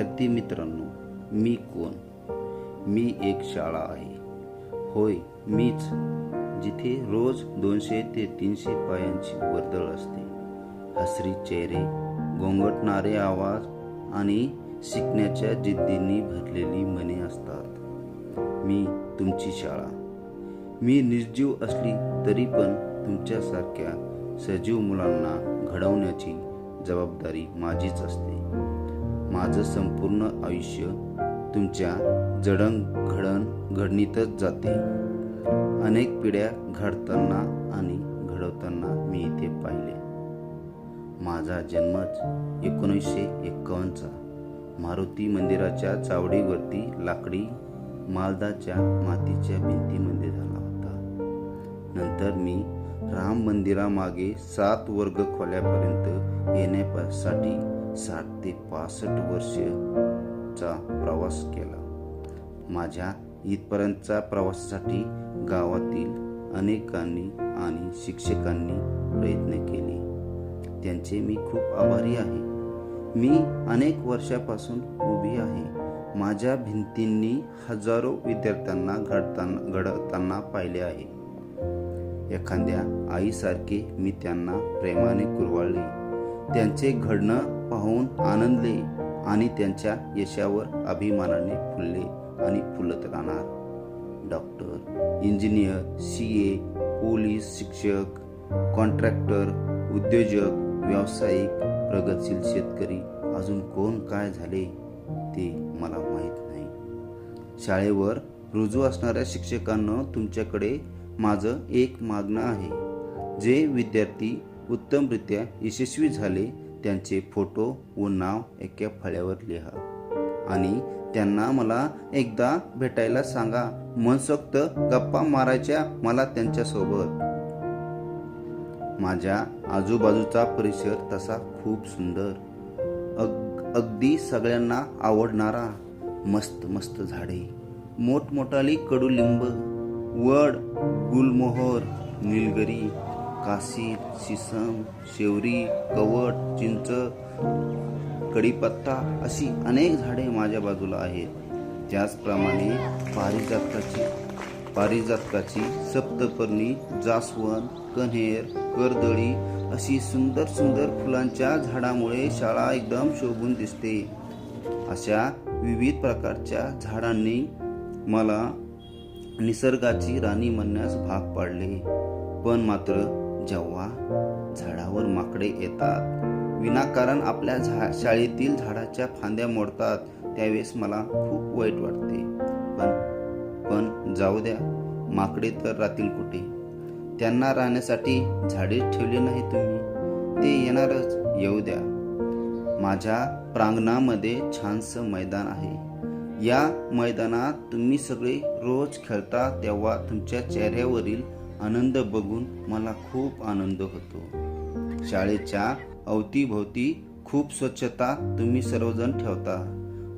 विद्यार्थी मित्रांनो मी कोण? मी एक शाळा आहे. होय मीच. जिथे रोज दोनशे ते तीनशे पायांची वर्दळ असते. हसरी चेहरे गोंगटणारे आवाज आणि शिकण्याच्या जिद्दीने भरलेली मने असतात. मी तुमची शाळा. मी निर्जीव असली तरी पण तुमच्यासारख्या सजीव मुलांना घडवण्याची जबाबदारी माझीच असते. माझं संपूर्ण आयुष्य तुमच्या जडणघडण घडणीतच जाते. अनेक पिढ्या घडताना आणि घडवताना मी इथे पाहिले. माझा जन्मच एकोणीसशे एक्कावन्नचा. मारुती मंदिराच्या चावडीवरती लाकडी मालदाच्या मातीच्या भिंतीमध्ये झाला होता. नंतर मी राम मंदिरामागे सात वर्ग खोल्यापर्यंत येण्यासाठी साठ ते पासष्ट वर्षचा प्रवास केला. माझ्या इथपर्यंतचा प्रवासासाठी गावातील अनेकांनी आणि शिक्षकांनी प्रयत्न केले. त्यांचे मी खूप आभारी आहे. मी अनेक वर्षापासून उभी आहे. माझ्या भिंतींनी हजारो विद्यार्थ्यांना घडताना घडताना पाहिले आहे. एखाद्या आईसारखे मी त्यांना प्रेमाने कुरवाळले. त्यांचे घडणं पाहून आनंदले आणि त्यांच्या यशावर अभिमानाने फुलले आणि फुलत राहणार. Doctor engineer C A police शिक्षक कॉन्ट्रॅक्टर उद्योजक व्यावसायिक प्रगतशील शेतकरी अजून कोण काय झाले ते मला माहीत नाही. शाळेवर रुजू असणाऱ्या शिक्षकांना तुमच्याकडे माझं एक मागणं आहे. जे विद्यार्थी उत्तमरित्या यशस्वी झाले त्यांचे फोटो व नाव एका फळ्यावर लिहा. आणि त्यांना मला एकदा भेटायला सांगा. मनसोक्त गप्पा मारायच्या मला त्यांच्यासोबत. माझ्या आजूबाजूचा परिसर तसा खूप सुंदर. अग अगदी सगळ्यांना आवडणारा मस्त मस्त झाडे. मोठमोठाली कडुलिंब वड गुलमोहर निलगरी काशी शिसम शेवरी कवट चिंच कडीपत्ता अशी अनेक झाडे माझ्या बाजूला आहेत. त्याचप्रमाणे पारिजातकाची पारिजातकाची सप्तपर्णी जास्वंद कन्हेर करदळी अशी सुंदर सुंदर फुलांच्या झाडामुळे शाळा एकदम शोभून दिसते. अशा विविध प्रकारच्या झाडांनी मला निसर्गाची राणी म्हणण्यास भाग पाडले. पण मात्र जेव्हा झाडावर माकडे येतात विनाकारण आपल्या झा शाळेतील झाडाच्या फांद्या मोडतात त्यावेळेस मला खूप वाईट वाटते. पण पण जाऊ द्या माकडे तर राहतील कुठे? त्यांना राहण्यासाठी झाडे ठेवली नाही तुम्ही. ते येणारच येऊ द्या. माझ्या प्रांगणामध्ये छानसं मैदान आहे. या मैदानात तुम्ही सगळे रोज खेळता तेव्हा तुमच्या चेहऱ्यावरील आनंद बघून मला खूप आनंद होतो. शाळेच्या अवतीभोवती खूप स्वच्छता तुम्ही सर्वजण ठेवता.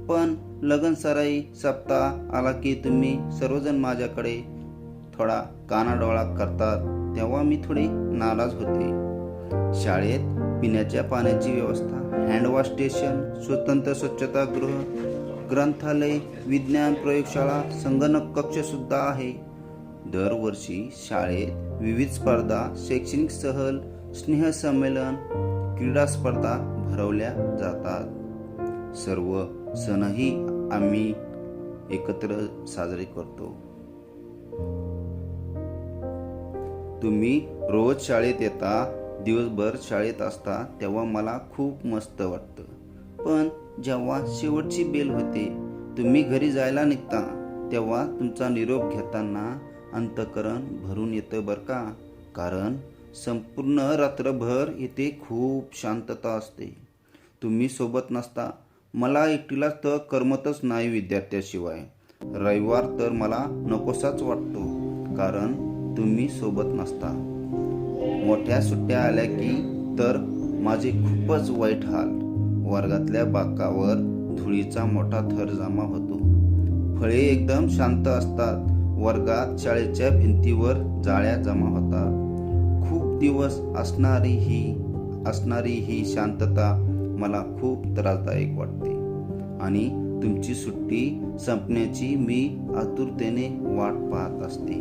पण लगन सराई सप्ताह आला की तुम्ही सर्वजण माझ्याकडे थोडा कानाडोळा करतात तेव्हा मी थोडे नाराज होते. शाळेत पिण्याच्या पाण्याची व्यवस्था हँडवॉश स्टेशन स्वतंत्र स्वच्छतागृह ग्रंथालय विज्ञान प्रयोगशाळा संगणक कक्ष सुद्धा आहे. दरवर्षी शाळेत विविध स्पर्धा शैक्षणिक सहल स्नेहसंमेलन क्रीडा स्पर्धा भरवल्या जातात. सर्व सणही आम्ही एकत्र साजरे करतो. तुम्ही रोज शाळेत येता दिवसभर शाळेत असता तेव्हा मला खूप मस्त वाटतं. पण जेव्हा शेवटची बेल होते तुम्ही घरी जायला निघता तेव्हा तुमचा निरोप घेताना अंतकरण भरून येतं बरं का? कारण संपूर्ण रात्रभर इथे खूप शांतता असते. तुम्ही सोबत नसता. मला एकटीला तर करमतच नाही विद्यार्थ्याशिवाय. रविवार तर मला नकोसाच वाटतो कारण तुम्ही सोबत नसता. मोठ्या सुट्ट्या आल्या की तर माझे खूपच वाईट हाल. वर्गातल्या बाकावर धुळीचा मोठा थर जमा होतो. फळे एकदम शांत असतात. वर्गात शाळेच्या भिंतीवर जाळ्या जमा होतात खूप दिवस असणारी ही असणारी ही शांतता मला खूप त्रासदायक वाटते. आणि तुमची सुट्टी संपण्याची मी आतुरतेने वाट पाहत असते.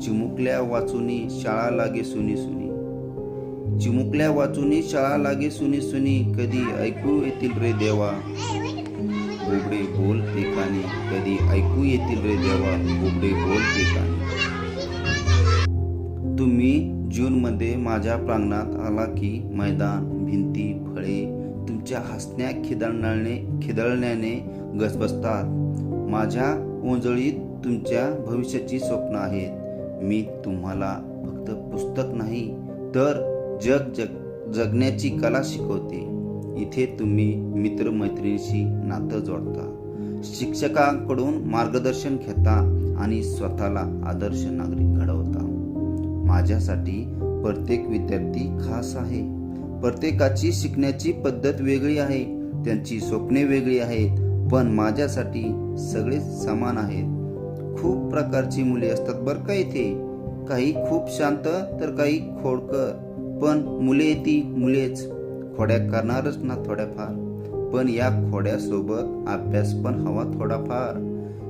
चिमुकल्या वाचुनी शाळा लागे सुनी सुनी. चिमुकल्या वाचुनी शाळा लागे सुनी सुनी कधी ऐकू येतील रे देवा. बोबडे बोल ते कधी ऐकू येतील रे देवा उघडे बोल ते तुम्ही जूनमध्ये माझ्या प्रांगणात आला की मैदान भिंती फळे तुमच्या हसण्या खिदळण्याने खिदळण्याने गजबजतात माझ्या ओंजळीत तुमच्या भविष्याची स्वप्न आहेत. मी तुम्हाला फक्त पुस्तक नाही तर जग जग जगण्याची कला शिकवते. इथे तुम्ही मित्रमैत्रिणीशी नातं जोडता. शिक्षकांकडून मार्गदर्शन घेता आणि स्वतःला आदर्श नागरिक घडवता. माझ्यासाठी प्रत्येक विद्यार्थी खास आहे. प्रत्येकाची शिकण्याची पद्धत वेगळी आहे. त्यांची स्वप्ने वेगळी आहेत. पण माझ्यासाठी सगळे समान आहेत. खूप प्रकारची मुले असतात बरं का इथे. काही खूप शांत तर काही खोडकर. पण मुले ती मुलेच. खोड्या करणारच ना थोड्याफार. पण या खोड्यासोबत अभ्यास पण हवा थोडाफार.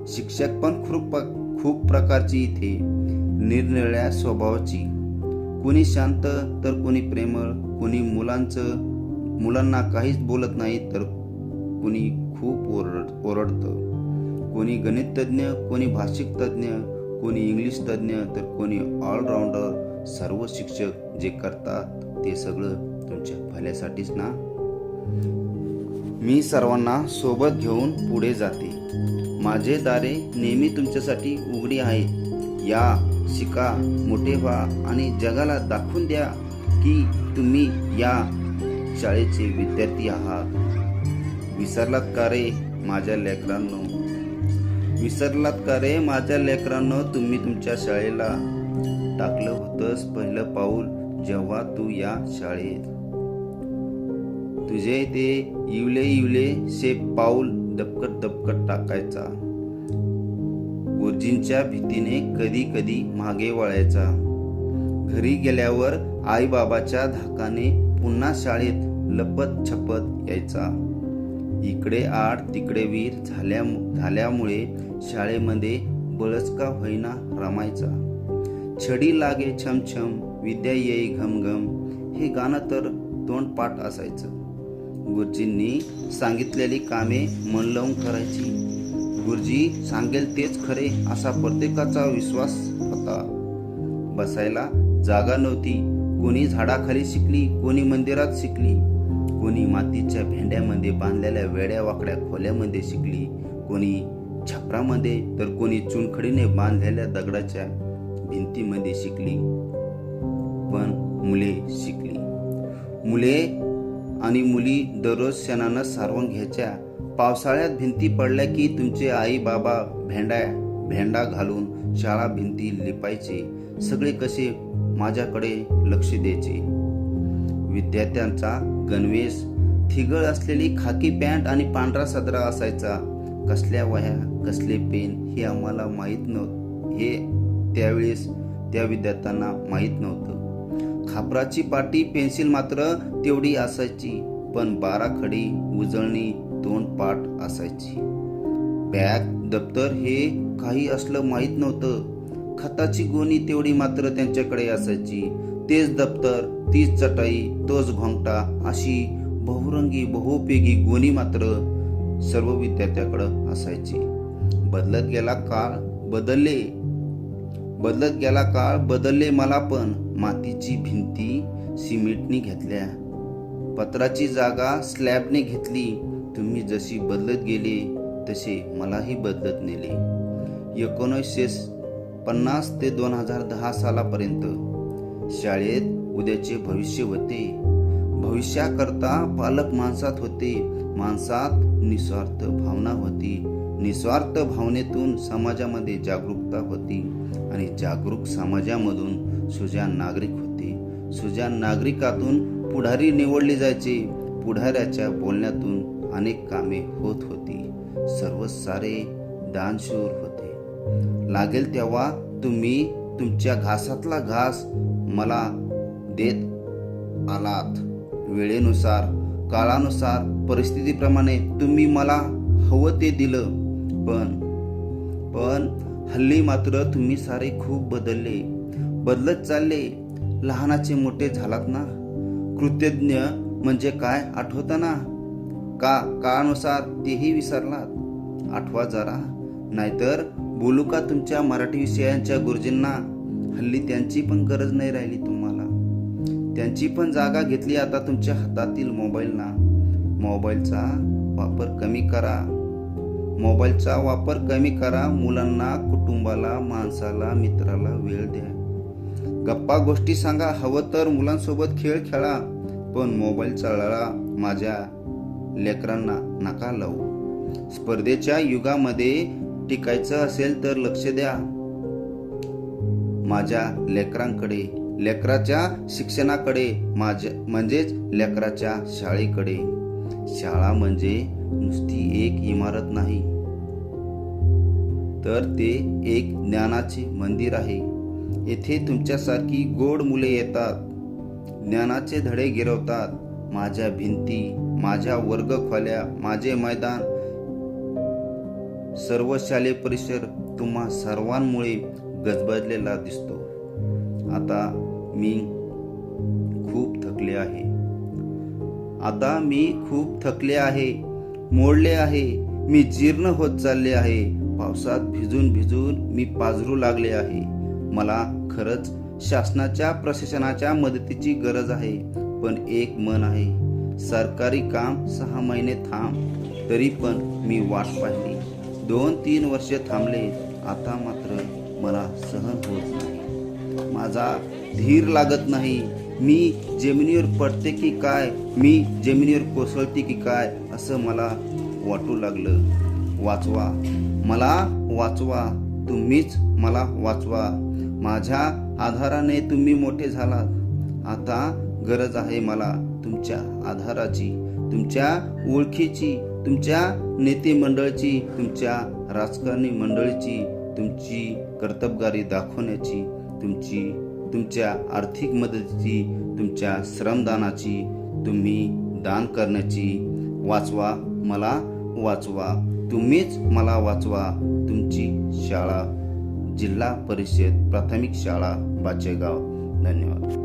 शिक्षक पण खूप खूप प्रकारची इथे निरनिळ्या स्वभावाची. कुणी शांत तर कोणी प्रेमळ कोणी मुलांचं मुलांना काहीच बोलत नाही तर कोणी खूप ओरड ओरडतं. कोणी गणित तज्ज्ञ कोणी भाषिक तज्ज्ञ कोणी इंग्लिश तज्ज्ञ तर कोणी ऑलराऊंडर सर्व शिक्षक जे करतात ते सगळं तुमच्या भल्यासाठीच ना? मी सर्वांना सोबत घेऊन पुढे जाते. माझे दारे नेहमी तुमच्यासाठी उघडी आहेत. या शिका मोठे व्हा आणि जगाला दाखवून द्या की तुम्ही या शाळेचे विद्यार्थी आहात. विसरलात का रे माझ्या लेकरांनो? विसरलात का रे माझ्या लेकरांनो? तुम्ही तुमच्या शाळेला टाकलं होतंस पहिलं पाऊल जेव्हा तू या शाळेत तुझे ते इवले इवले से पाऊल दबकट दबकट टाकायचा. गुरुजींच्या भीतीने कधी कधी मागे वळायचा. घरी गेल्यावर आईबाबाच्या धाकाने पुन्हा शाळेत लपत छपत यायचा. इकडे आड तिकडे वीर झाल्या झाल्यामुळे शाळेमध्ये बळसका होईना रमायचा. छडी लागे छमछम विद्या येई घमघम हे गाणं तर तोंडपाठ असायचं. गुरुजींनी सांगितलेली कामे मन लावून करायची. गुरुजी सांगेल तेच खरे असा प्रत्येकाचा विश्वास होता. बसायला जागा नव्हती. कोणी झाडाखाली शिकली कोणी मंदिरात शिकली. कोणी मातीच्या भेंड्यामध्ये बांधलेल्या वेड्या वाकड्या खोल्यामध्ये शिकली. कोणी छपरामध्ये तर कोणी चुनखडीने बांधलेल्या दगडाच्या भिंतीमध्ये शिकली. पण मुले शिकली. मुले आणि मुली दररोज क्षणानं सारवून घ्यायच्या. पावसाळ्यात भिंती पडल्या की तुमचे आई बाबा भेंडा भेंडा घालून शाळा भिंती लिपायचे. सगळे कसे माझ्याकडे लक्ष द्यायचे? विद्यार्थ्यांचा गणवेश थिगळ असलेली खाकी पॅन्ट आणि पांढरा सदरा असायचा. कसल्या वह्या कसले पेन हे आम्हाला माहीत नव्हतं हे त्यावेळेस त्या विद्यार्थ्यांना माहीत नव्हतं. खापराची पाटी पेन्सिल मात्र तेवढी असायची पण बारा खडी उजळणी दोन पाठ असायची. बॅग दप्तर हे काही असलं माहीत नव्हतं. खताची गोणी तेवढी मात्र त्यांच्याकडे असायची. तेच दप्तर तीच चटाई तोच घोंगटा अशी बहुरंगी बहुपयोगी गोणी मात्र सर्व विद्यार्थ्याकडं असायची. बदलत गेला काळ बदलले. बदलत गेला काळ बदलले मला पण. मातीची भिंती सिमेंटनी घेतल्या. पत्राची जागा स्लॅबने घेतली. तुम्ही जशी बदलत गेले तसे मलाही बदलत नेले. एकोणीसशे पन्नास ते दोन हजार दहा सालापर्यंत. शाळेत उद्याचे भविष्य होते. भविष्याकरता पालक माणसात होते. माणसात निस्वार्थ भावना होती. निस्वार्थ भावनेतून समाजामध्ये जागरूकता होती आणि जागरूक समाजामधून सुजान नागरिक होते. सुजान नागरिकातून पुढारी निवडली जायची. पुढाऱ्याच्या बोलण्यातून अनेक कामे होत होती. सर्व सारे दानशूर होते. लागेल तेव्हा तुम्ही तुमच्या घासातला घास मला देत आलात. वेळेनुसार काळानुसार परिस्थितीप्रमाणे तुम्ही मला हवं ते दिलं. पण पण हल्ली मात्र तुम्ही सारे खूप बदलले. बदलत चालले. लहानाचे मोठे झालात ना? कृतज्ञ म्हणजे काय आठवताना का काळानुसार तेही विसरलात? आठवा जरा. नाहीतर बोलू का तुमच्या मराठी विषयांच्या गुरुजींना? हल्ली त्यांची पण गरज नाही राहिली तुम्हाला. त्यांची पण जागा घेतली आता तुमच्या हातातील मोबाईलना. मोबाईलचा वापर कमी करा. मोबाईलचा वापर कमी करा मुलांना कुटुंबाला माणसाला मित्राला वेळ द्या. गप्पा गोष्टी सांगा हवं तर मुलांसोबत खेळ खेळा पण मोबाईलचा लळा माझ्या लेकरांना नका लावू. स्पर्धेच्या युगामध्ये टिकायचं असेल तर लक्ष द्या. माझ्या लेकरांकडे लेकराच्या शिक्षणाकडे माझ्या म्हणजेच लेकराच्या शाळेकडे. शाळा म्हणजे नुसती एक इमारत नाही. तर ते एक ज्ञानाचे मंदिर आहे. येथे तुमच्यासारखी गोड मुले येतात. ज्ञानाचे धडे गिरवतात. माझ्या भिंती माझ्या वर्गखोल्या माझे मैदान. सर्व शालेय परिसर तुम्हा सर्वांमुळे गजबजलेला दिसतो. आता मी खूप थकले आहे. आता मी खूप थकले आहे. मोडले आहे. मी जीर्ण होत चालले आहे. पावसात भिजून भिजून मी पाझरू लागले आहे. मला खरंच शासनाच्या प्रशासनाच्या मदतीची गरज आहे पण एक मन आहे. सरकारी काम सहा महिने थांब तरी पण मी वाट पाहिली. दोन तीन वर्षे थांबले आता मात्र मला सहन होत नाही. माझा धीर लागत नाही. मी जमिनीवर पडते की काय? मी जमिनीवर कोसळते की काय? असं मला वाटू लागलं. वाचवा. मला वाचवा. तुम्हीच मला वाचवा. माझ्या आधाराने तुम्ही मोठे झालात. आता गरज आहे मला तुमच्या आधाराची तुमच्या ओळखीची तुमच्या नेते मंडळची तुमच्या राजकारणी मंडळीची तुमची कर्तबगारी दाखवण्याची तुमची तुमच्या आर्थिक मदतीची तुमच्या श्रमदानाची तुम्ही दान करण्याची. वाचवा मला वाचवा. तुम्हीच मला वाचवा. तुमची शाळा जिल्हा परिषद प्राथमिक शाळा बाचेगाव. धन्यवाद.